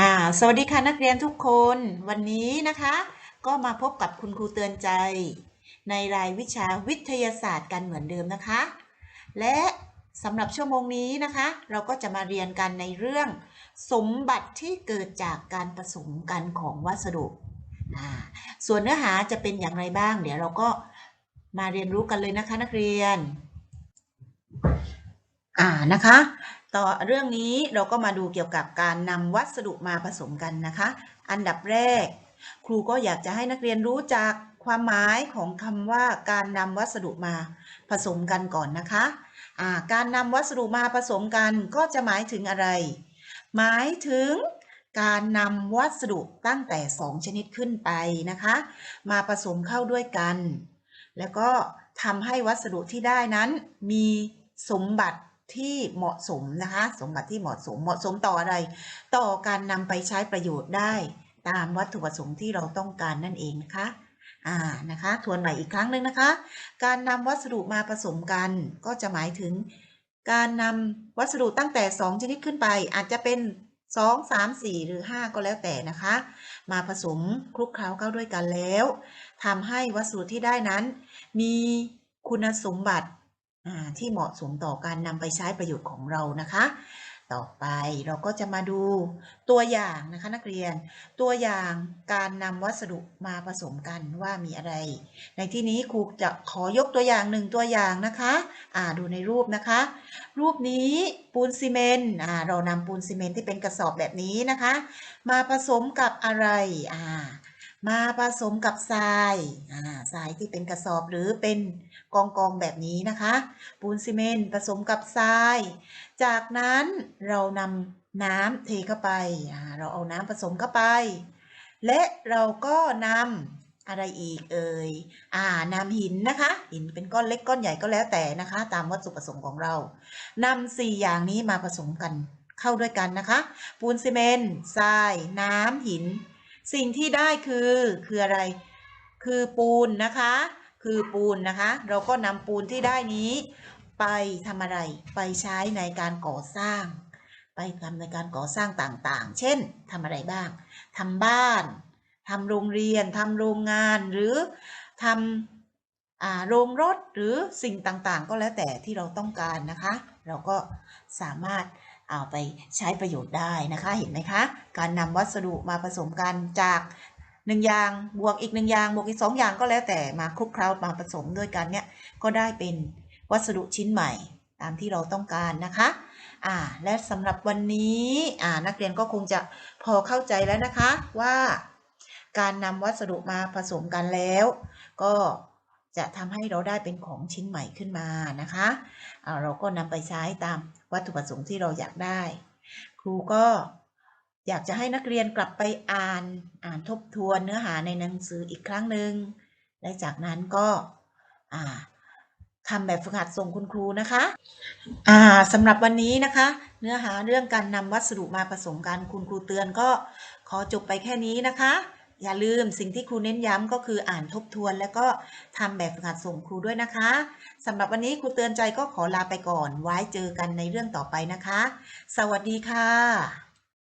อ่าสวัสดีค่ะนักเรียนทุกคนวันนี้นะคะ ก็มาพบกับคุณครูเตือนใจ ในรายวิชาวิทยาศาสตร์กันเหมือนเดิมนะคะ และสำหรับชั่วโมงนี้นะคะ เราก็จะมาเรียนกันในเรื่อง สมบัติที่เกิดจากการผสมกันของวัสดุส่วนเนื้อหาจะเป็นอย่างไรบ้าง เดี๋ยวเราก็มาเรียนรู้กันเลยนะคะนักเรียนอ่านะคะ ต่อเรื่องนี้เราก็มาดูเกี่ยวกับการนำวัสดุมาผสมกันนะคะ อันดับแรก ครูก็อยากจะให้นักเรียนรู้จักความหมายของคำว่าการนำวัสดุมาผสมกันก่อนนะคะการนำวัสดุมาผสมกันก็จะหมายถึงอะไร หมายถึงการนำวัสดุตั้งแต่ 2 ชนิดขึ้นไปนะคะ มาผสมเข้าด้วยกัน แล้วก็ทำให้วัสดุที่ได้นั้นมีสมบัติ ที่เหมาะสมนะคะ สมบัติที่เหมาะสมเหมาะสมต่ออะไร ต่อการนำไปใช้ประโยชน์ได้ ตามวัตถุประสงค์ที่เราต้องการนั่นเองนะคะอ่านะคะทวนใหม่อีกครั้งหนึ่งนะคะ การนำวัสดุมาผสมกันก็จะหมายถึง การนำวัสดุตั้งแต่ 2 ชนิดขึ้นไป อาจจะเป็น 2 3 4 หรือ 5 ก็แล้วแต่นะคะ มาผสมคลุกเคล้าเข้าด้วยกันแล้วทำให้วัสดุที่ได้นั้น มีคุณสมบัติ ที่เหมาะสมต่อการนำไปใช้ประโยชน์ของเรานะคะ ต่อไปเราก็จะมาดูตัวอย่างนะคะนักเรียน ตัวอย่างการนำวัสดุมาผสมกันว่ามีอะไร ในที่นี้ครูจะขอยกตัวอย่างหนึ่งตัวอย่างนะคะอ่าดูในรูปนะคะ รูปนี้ปูนซีเมนต์อ่าเรานำปูนซีเมนต์ที่เป็นกระสอบแบบนี้นะคะ มาผสมกับอะไรอ่า มาผสมกับทรายอ่าทรายที่เป็นกระสอบหรือเป็นกองกองๆแบบนี้นะคะ ปูนซีเมนต์ผสมกับทราย จากนั้นเรานำน้ำเทเข้าไปอ่าเราเอาน้ำผสมเข้าไป และเราก็นำอะไรอีกเอ่ยอ่านำหินนะคะ หินเป็นก้อนเล็กก้อนใหญ่ก็แล้วแต่นะคะ ตามวัตถุประสงค์ของเรานำสี่อย่างนี้มาผสมกันเข้าด้วยกันนะคะ ปูนซีเมนต์ทราย น้ำหิน สิ่งที่ได้คือคืออะไร คือปูนนะคะ คือปูนนะคะ เราก็นำปูนที่ได้นี้ ไปทำอะไร ไปใช้ในการก่อสร้าง ไปทำในการก่อสร้างต่างๆ เช่นทำอะไรบ้างทำบ้านทำโรงเรียนทำโรงงานหรือทำอโรงรถหรือสิ่งต่างๆ ก็แล้วแต่ที่เราต้องการนะคะ เราก็สามารถ เอาไปใช้ประโยชน์ได้นะคะเห็นไหมคะ การนำวัสดุมาผสมกันจากหนึ่งอย่างบวกอีกหนึ่งอย่างบวกอีกสองอย่างก็แล้วแต่มาคลุกเคล้ามาผสมด้วยกันเนี่ยก็ได้เป็นวัสดุชิ้นใหม่ตามที่เราต้องการนะคะอ่าและสำหรับวันนี้อ่านักเรียนก็คงจะพอเข้าใจแล้วนะคะว่า การนำวัสดุมาผสมกันแล้ว ก็ จะทำให้เราได้เป็นของชิ้นใหม่ขึ้นมานะคะอ่าเราก็นำไปใช้ตามวัตถุประสงค์ที่เราอยากได้ ครูก็อยากจะให้นักเรียนกลับไปอ่านอ่านทบทวนเนื้อหาในหนังสืออีกครั้งหนึ่งและจากนั้นก็อ่าทำแบบฝึกหัดส่งคุณครูนะคะอ่าสำหรับวันนี้นะคะ เนื้อหาเรื่องการนำวัสดุมาผสมกันคุณครูเตือนก็ขอจบไปแค่นี้นะคะ อย่าลืมสิ่งที่ครูเน้นย้ำก็คืออ่านทบทวน แล้วก็ทำแบบฝึกหัดส่งครูด้วยนะคะสำหรับวันนี้ครูเตือนใจก็ขอลาไปก่อน ไว้เจอกันในเรื่องต่อไปนะคะ สวัสดีค่ะ